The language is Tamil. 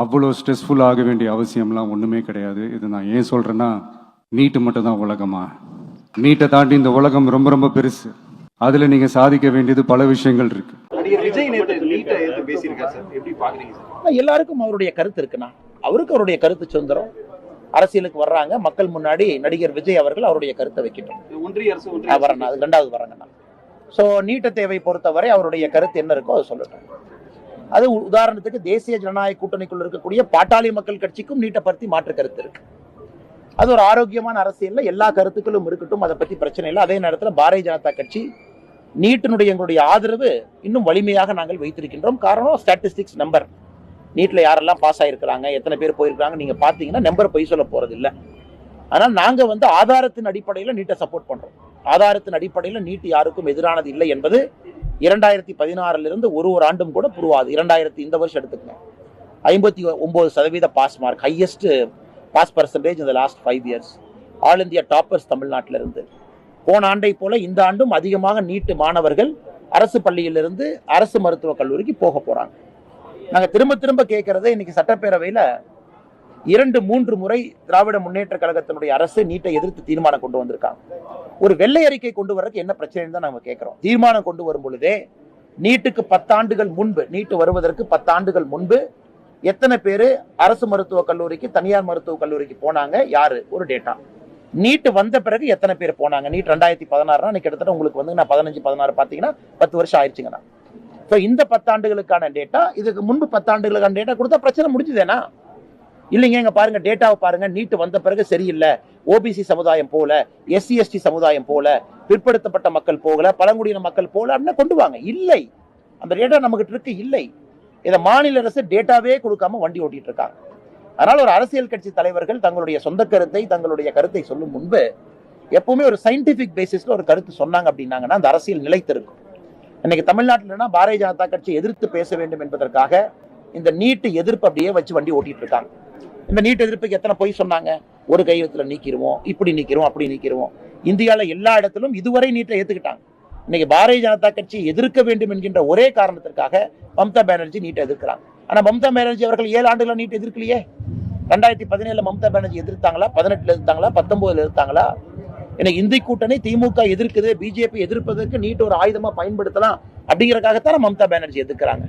அவ்வளோ ஸ்ட்ரெஸ்ஃபுல் ஆக வேண்டிய அவசியம்லாம் ஒன்றுமே கிடையாது. இது நான் ஏன் சொல்கிறேன்னா நீட்டு மட்டும் தான் உலகமா? நீட்டை தாண்டி இந்த உலகம் ரொம்ப ரொம்ப பெருசு. அதில் நீங்கள் சாதிக்க வேண்டியது பல விஷயங்கள் இருக்குது நடிகர் விஜய் நேத்து நீட்டை எடுத்து பேசியிருக்காரு சார். எப்படி பாக்குறீங்க சார்? ஆனா எல்லாருக்கும் அவருடைய கருத்து இருக்குண்ணா. அவருக்கு அவருடைய கருத்து சுதந்திரம். அரசியலுக்கு வர்றாங்க. மக்கள் முன்னாடி நடிகர் விஜய் அவர்கள் அவருடைய கருத்தை வைக்கட்டும். ஒன்றிய அரசு வரேண்ணா அது ரெண்டாவது வரேங்கண்ணா ஸோ நீட்ட தேவை பொறுத்தவரை அவருடைய கருத்து என்ன இருக்கோ அதை சொல்லட்டும் அது உதாரணத்துக்கு தேசிய ஜனநாயக கூட்டணிக்குள் இருக்கக்கூடிய பாட்டாளி மக்கள் கட்சிக்கும் நீட்டப்படுத்தி மாற்று கருத்து இருக்கு. அது ஒரு ஆரோக்கியமான அரசியல்ல எல்லா கருத்துக்களும் இருக்கட்டும் அதை பத்தி பிரச்சனை இல்லை. அதே நேரத்தில் பாரதிய ஜனதா கட்சி நீட்டினுடைய எங்களுடைய ஆதரவு இன்னும் வலிமையாக நாங்கள் வைத்திருக்கின்றோம். காரணம் ஸ்டாட்டிஸ்டிக்ஸ் நம்பர் நீட்ல யாரெல்லாம் பாஸ் ஆயிருக்கிறாங்க எத்தனை பேர் போயிருக்காங்க நீங்க பார்த்தீங்கன்னா நம்பர் பொய் சொல்ல போறது இல்லை ஆனால் நாங்க வந்து ஆதாரத்தின் அடிப்படையில் நீட்டை சப்போர்ட் பண்றோம். ஆதாரத்தின் அடிப்படையில் நீட்டு யாருக்கும் எதிரானது இல்லை என்பது இரண்டாயிரத்தி பதினாறிலிருந்து ஒரு ஒரு ஆண்டும் கூட புரிவாது. இரண்டாயிரத்தி இந்த வருஷம் எடுத்துக்கங்க. ஐம்பத்தி ஒம்பது சதவீத pass mark highest pass percentage இந்த last five years all India toppers தமிழ்நாட்டிலிருந்து போன ஆண்டை போல இந்த ஆண்டும் அதிகமாக நீட்டு மாணவர்கள் அரசு பள்ளியிலிருந்து அரசு மருத்துவக் கல்லூரிக்கு போக போகிறாங்க நாங்கள் திரும்ப திரும்ப கேட்குறதே இன்னைக்கு சட்டப்பேரவையில் இரண்டு மூன்று முறை திராவிட முன்னேற்ற கழகத்தினுடைய அரசு நீட்டை எதிர்த்து தீர்மானம் கொண்டு வந்திருக்காங்க. ஒரு வெள்ளை அறிக்கை கொண்டு வர்றதுக்கு என்ன பிரச்சனைன்னு தான் நம்ம கேட்கிறோம். தீர்மானம் கொண்டு வரும் பொழுதே நீட்டுக்கு பத்தாண்டுகள் முன்பு நீட்டு வருவதற்கு பத்தாண்டுகள் முன்பு எத்தனை பேர் அரசு மருத்துவக் கல்லூரிக்கு தனியார் மருத்துவக் கல்லூரிக்கு போனாங்க? யாரு? ஒரு டேட்டா நீட்டு வந்த பிறகு எத்தனை பேர் போனாங்க? நீட் ரெண்டாயிரத்தி பதினாறுனா கிட்டத்தட்ட உங்களுக்கு வந்து நான் பதினஞ்சு பதினாறு பார்த்தீங்கன்னா பத்து வருஷம் ஆயிடுச்சுங்கண்ணா ஸோ இந்த பத்தாண்டுகளுக்கான டேட்டா இதுக்கு முன்பு பத்தாண்டுகளுக்கான டேட்டா கொடுத்தா பிரச்சனை முடிஞ்சுதேனா? இல்லைங்க இங்க பாருங்க டேட்டாவை பாருங்க நீட்டு வந்த பிறகு சரியில்லை. ஓபிசி சமுதாயம் போல எஸ்சி எஸ்டி சமுதாயம் போல பிற்படுத்தப்பட்ட மக்கள் போகல பழங்குடியின மக்கள் போல அப்படின்னு கொண்டு வாங்க. இல்லை. அந்த டேட்டா நமக்கு இருக்கு இல்லை. இதை மாநில அரசு டேட்டாவே கொடுக்காம வண்டி ஓட்டிட்டு இருக்காங்க. அதனால ஒரு அரசியல் கட்சி தலைவர்கள் தங்களுடைய சொந்த கருத்தை தங்களுடைய கருத்தை சொல்லும் முன்பு எப்பவுமே ஒரு சயின்டிபிக் பேசிஸ்ல ஒரு கருத்து சொன்னாங்க அப்படின்னாங்கன்னா அந்த அரசியல் நிலைத்திருக்கும். இன்னைக்கு தமிழ்நாட்டில்னா பாரதிய ஜனதா கட்சி எதிர்த்து பேச வேண்டும் என்பதற்காக இந்த நீட்டு எதிர்ப்பு அப்படியே வச்சு வண்டி ஓட்டிட்டு இருக்காங்க. இந்த நீட் எதிர்ப்புக்கு எத்தனை பொய் சொன்னாங்க? ஒரு கையெழுத்துல நீக்கிடுவோம் இப்படி நீக்கிடுவோம் அப்படி நீக்கிடுவோம் இந்தியாவில் எல்லா இடத்திலும் இதுவரை நீட்டை ஏற்றுக்கிட்டாங்க இன்னைக்கு பாரதிய ஜனதா கட்சி எதிர்க்க வேண்டும் என்கின்ற ஒரே காரணத்திற்காக மம்தா பானர்ஜி நீட்டை எதிர்க்கிறாங்க. ஆனா மம்தா பானர்ஜி அவர்கள் ஏழு ஆண்டுகளா நீட் எதிர்க்கலையே. ரெண்டாயிரத்தி பதினேழுல மம்தா பானர்ஜி எதிர்த்தாங்களா? பதினெட்டுல எதிர்த்தாங்களா? பத்தொன்பதுல எதிர்த்தாங்களா? இன்னைக்கு இந்தி கூட்டணி திமுக எதிர்க்குது பிஜேபி எதிர்ப்பதற்கு நீட் ஒரு ஆயுதமா பயன்படுத்தலாம் அப்படிங்கறதுக்காகத்தான் மம்தா பானர்ஜி எதிர்க்கிறாங்க.